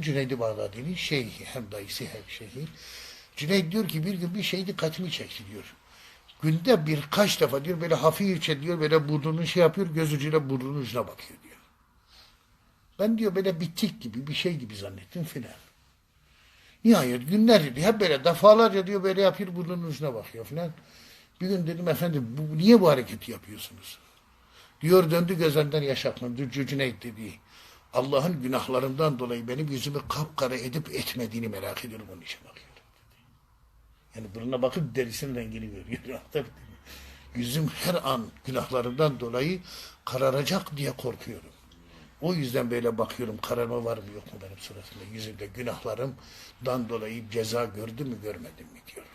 Cüneyd-i Bağdadi'nin şeyhi hem dayısı hem şeyhi. Cüneyd diyor ki bir gün bir şey dikkatimi çekti diyor. Günde birkaç defa diyor böyle hafifçe diyor böyle burnunun şey yapıyor göz ucuyla burnunun ucuna bakıyor diyor. Ben diyor böyle bir tik gibi bir şey gibi zannettim filan. Nihayet günlerce diyor, hep böyle defalarca diyor böyle yapıyor burnunun ucuna bakıyor filan. Bir gün dedim efendim bu, niye bu hareketi yapıyorsunuz? Diyor döndü gözlerinden yaş akmadı. Cücüne dediği. Allah'ın günahlarından dolayı benim yüzümü kapkara edip etmediğini merak ediyorum onun için bakıyorum. Yani burnuna bakıp derisinin rengini görüyor. Yüzüm her an günahlarımdan dolayı kararacak diye korkuyorum. O yüzden böyle bakıyorum kararma var mı yok mu benim suratımda. Yüzümde günahlarımdan dolayı ceza gördüm mü görmedim mi diyor.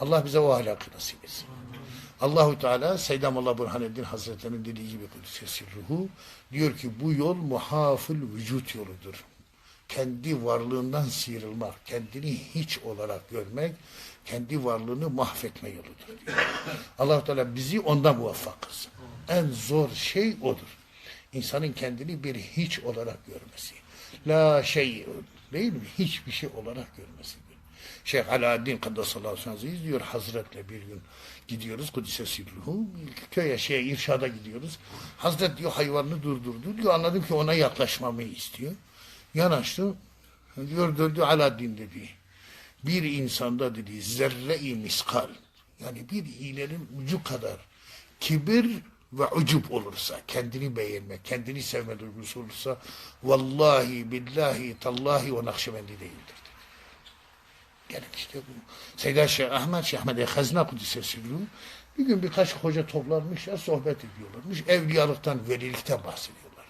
Allah bize o ahlakı nasip etsin. Allahu Teala Seyyidamullah Burhaneddin Hazretleri'nin dediği gibi Kudüs'e ruhu diyor ki bu yol muhafıl vücut yoludur. Kendi varlığından sıyrılmak, kendini hiç olarak görmek, kendi varlığını mahvetme yoludur diyor. Teala bizi ondan muvaffak kılsın. En zor şey odur. İnsanın kendini bir hiç olarak görmesi. La şey değil mi? Hiçbir şey olarak görmesidir. Şeyh Alaaddin ve sellem diyor Hazretle bir gün gidiyoruz Kudüs'e sirruhu köye şeye irşada gidiyoruz. Hazret diyor hayvanını durdurdu diyor anladım ki ona yaklaşmamı istiyor. Yanaştı diyor döndü Alaaddin dedi. Bir insanda dedi zerre-i miskal yani bir iğnenin ucu kadar kibir ve ucup olursa, kendini beğenme, kendini sevme duygusu olursa vallahi billahi tallahi o Nakşibendi değildir. Yani işte bu. Seyyid Şeyh Ahmet, Şeyh Ahmet Hazna Kudüs'e sürüyor. Bir gün birkaç hoca toplanmışlar, sohbet ediyorlarmış. Evliyalıktan, velilikten bahsediyorlar.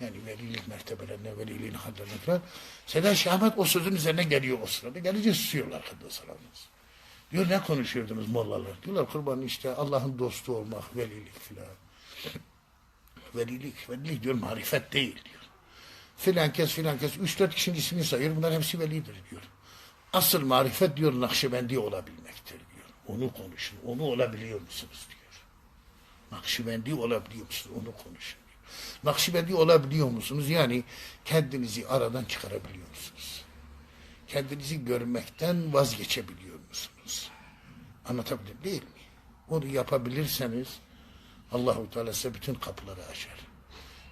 Yani velilik mertebelerine, veliliğin hallerine falan. Seyyid Şeyh Ahmet o sözün üzerine geliyor o sırada. Gelince susuyorlar Kaddesallamız. Diyor ne konuşuyordunuz mollalar? Diyorlar kurban işte Allah'ın dostu olmak, velilik filan. Velilik, velilik diyor marifet değil diyor. Filan kes filan. Üç dört kişinin ismini sayıyor. Bunlar hepsi velidir diyor. Asıl marifet diyor Nakşibendi olabilmektir diyor. Onu konuşun. Onu olabiliyor musunuz diyor. Nakşibendi olabiliyor musunuz? Onu konuşun. Nakşibendi olabiliyor musunuz? Yani kendinizi aradan çıkarabiliyor musunuz? Kendinizi görmekten vazgeçebiliyor musunuz? Anlatabildim değil mi? Onu yapabilirseniz Allahu Teala size bütün kapıları açar.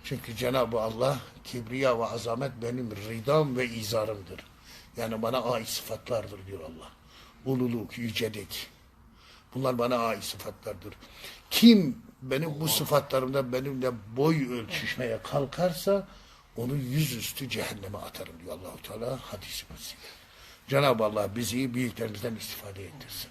Çünkü Cenab-ı Allah kibriya ve azamet benim ridam ve izarımdır. Yani bana ait sıfatlardır diyor Allah. Ululuk, yücelik. Bunlar bana ait sıfatlardır. Kim benim bu sıfatlarımda benimle boy ölçüşmeye kalkarsa onu yüzüstü cehenneme atarım diyor Allahu Teala hadisi kutsi. Cenab-ı Allah bizi büyüklerimizden istifade ettirsin.